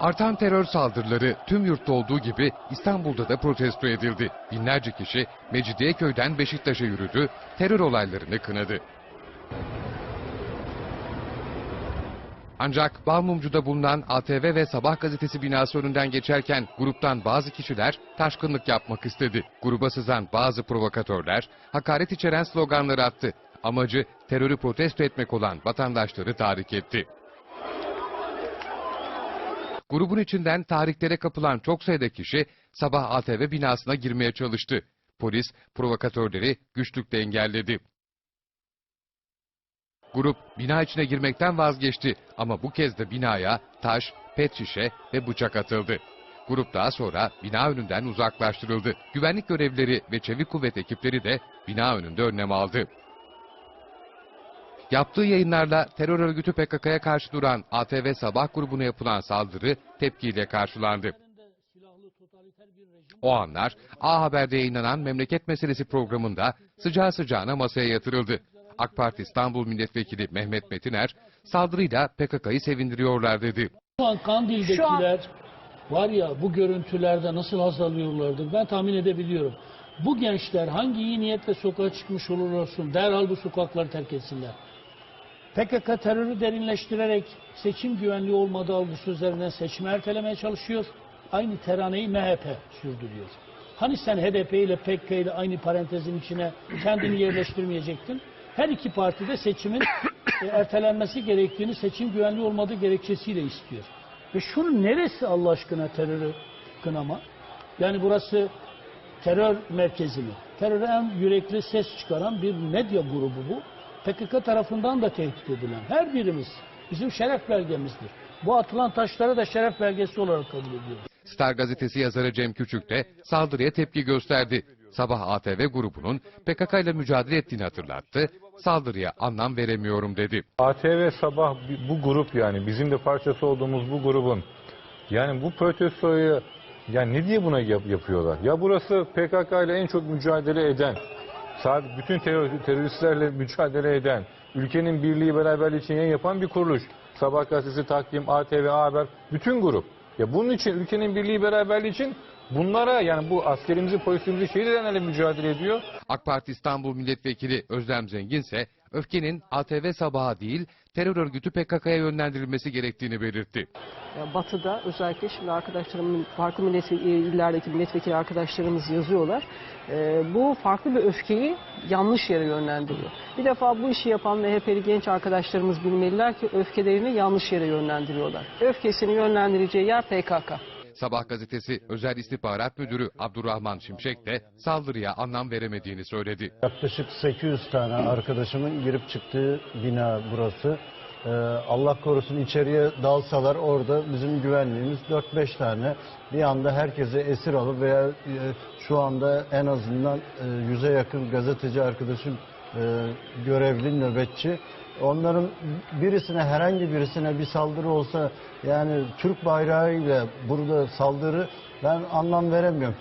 Artan terör saldırıları tüm yurtta olduğu gibi İstanbul'da da protesto edildi. Binlerce kişi Mecidiyeköy'den Beşiktaş'a yürüdü, terör olaylarını kınadı. Ancak Balmumcu'da bulunan ATV ve Sabah gazetesi binası önünden geçerken gruptan bazı kişiler taşkınlık yapmak istedi. Gruba sızan bazı provokatörler hakaret içeren sloganları attı. Amacı terörü protesto etmek olan vatandaşları tahrik etti. Grubun içinden tahriklere kapılan çok sayıda kişi sabah ATV binasına girmeye çalıştı. Polis provokatörleri güçlükle engelledi. Grup bina içine girmekten vazgeçti ama bu kez de binaya taş, pet şişe ve bıçak atıldı. Grup daha sonra bina önünden uzaklaştırıldı. Güvenlik görevlileri ve çevik kuvvet ekipleri de bina önünde önlem aldı. Yaptığı yayınlarla terör örgütü PKK'ya karşı duran ATV Sabah grubuna yapılan saldırı tepkiyle karşılandı. O anlar A Haber'de yayınlanan Memleket Meselesi programında sıcağı sıcağına masaya yatırıldı. AK Parti İstanbul Milletvekili Mehmet Metiner saldırıyla PKK'yı sevindiriyorlar dedi. Şu an Kandil'dekiler var ya bu görüntülerde nasıl haz alıyorlardır ben tahmin edebiliyorum. Bu gençler hangi iyi niyetle sokağa çıkmış olur olsun derhal bu sokakları terk etsinler. PKK terörü derinleştirerek seçim güvenliği olmadığı algısı üzerinden seçimi ertelemeye çalışıyor. Aynı teraneyi MHP sürdürüyor. Hani sen HDP ile PKK ile aynı parantezin içine kendini yerleştirmeyecektin? Her iki parti de seçimin e, ertelenmesi gerektiğini seçim güvenliği olmadığı gerekçesiyle istiyor. Ve şunun neresi Allah aşkına terörü kınama? Yani burası terör merkezi mi? Teröre en yürekli ses çıkaran bir medya grubu bu. PKK tarafından da tehdit edilen her birimiz bizim şeref belgemizdir. Bu atılan taşları da şeref belgesi olarak kabul ediyoruz. Star gazetesi yazarı Cem Küçük de saldırıya tepki gösterdi. Sabah ATV grubunun PKK ile mücadele ettiğini hatırlattı. Saldırıya anlam veremiyorum dedi. ATV sabah bu grup yani bizim de parçası olduğumuz bu grubun yani bu protestoyu yani ne diye buna yap- yapıyorlar? Ya burası PKK ile en çok mücadele eden, sadece bütün terör, teröristlerle mücadele eden, ülkenin birliği beraberliği için yayın yapan bir kuruluş. Sabah gazetesi, Takvim, ATV, Haber, bütün grup. Ya bunun için ülkenin birliği beraberliği için bunlara yani bu askerimizi, polisimizi şehit edenlerle mücadele ediyor. AK Parti İstanbul Milletvekili Özlem Zengin ise öfkenin ATV sabaha değil terör örgütü PKK'ya yönlendirilmesi gerektiğini belirtti. Batı'da özellikle şimdi arkadaşlarımın farklı millet, illerdeki milletvekili arkadaşlarımız yazıyorlar. Ee, bu farklı bir öfkeyi yanlış yere yönlendiriyor. Bir defa bu işi yapan MHP'li genç arkadaşlarımız bilmeliler ki öfkelerini yanlış yere yönlendiriyorlar. Öfkesini yönlendireceği yer PKK. Sabah gazetesi Özel İstihbarat Müdürü Abdurrahman Şimşek de saldırıya anlam veremediğini söyledi. Yaklaşık 800 tane arkadaşımın girip çıktığı bina burası. Ee, Allah korusun içeriye dalsalar orada bizim güvenliğimiz 4-5 tane bir anda herkese esir alıp veya e, şu anda en azından e, yüze yakın gazeteci arkadaşım e, görevli nöbetçi. Onların birisine herhangi birisine bir saldırı olsa yani Türk bayrağıyla burada saldırı ben anlam veremiyorum.